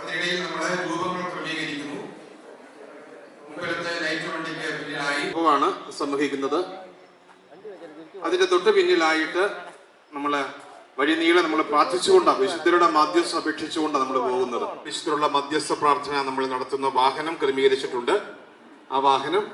അതിനിടയിൽ നമ്മുടെ രൂപങ്ങൾ ക്രമീകരിക്കുന്നു. മുമ്പിലത്തെ ലൈറ്റ് സംഭവമാണ് സംഭവിക്കുന്നത്. അതിന്റെ തൊട്ട് പിന്നിലായിട്ട് നമ്മൾ വഴി നീളെ നമ്മൾ പ്രാർത്ഥിച്ചുകൊണ്ടാണ് വിശുദ്ധരുടെ മധ്യസ്ഥ അപേക്ഷിച്ചുകൊണ്ടാണ് നമ്മൾ പോകുന്നത്. വിശുദ്ധരുടെ മധ്യസ്ഥ പ്രാർത്ഥന നമ്മൾ നടത്തുന്ന വാഹനം ക്രമീകരിച്ചിട്ടുണ്ട്. ആ വാഹനം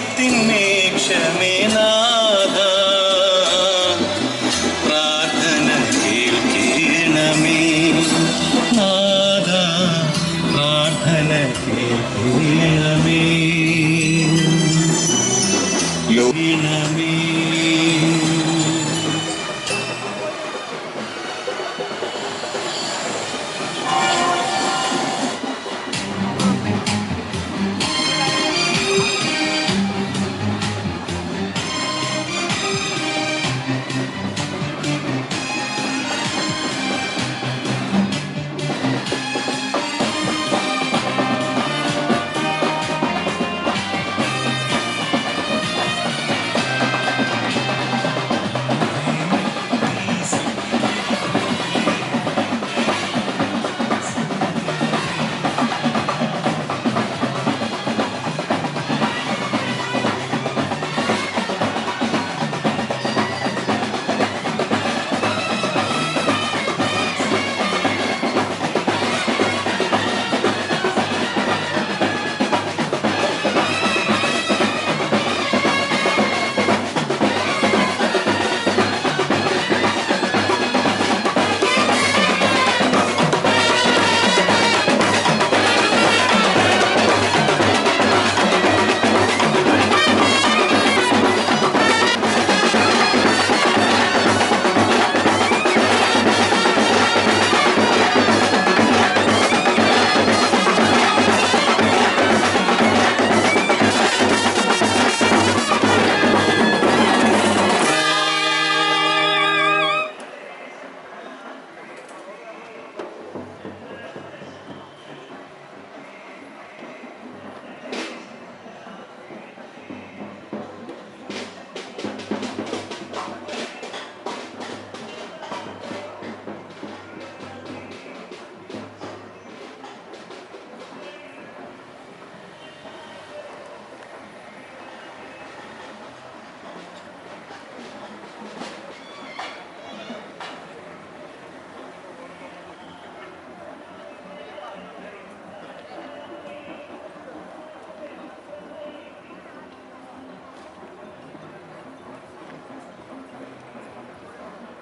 ദൈവത്തിൻ മേക്ഷമേ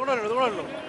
Devolvelo, devolvelo.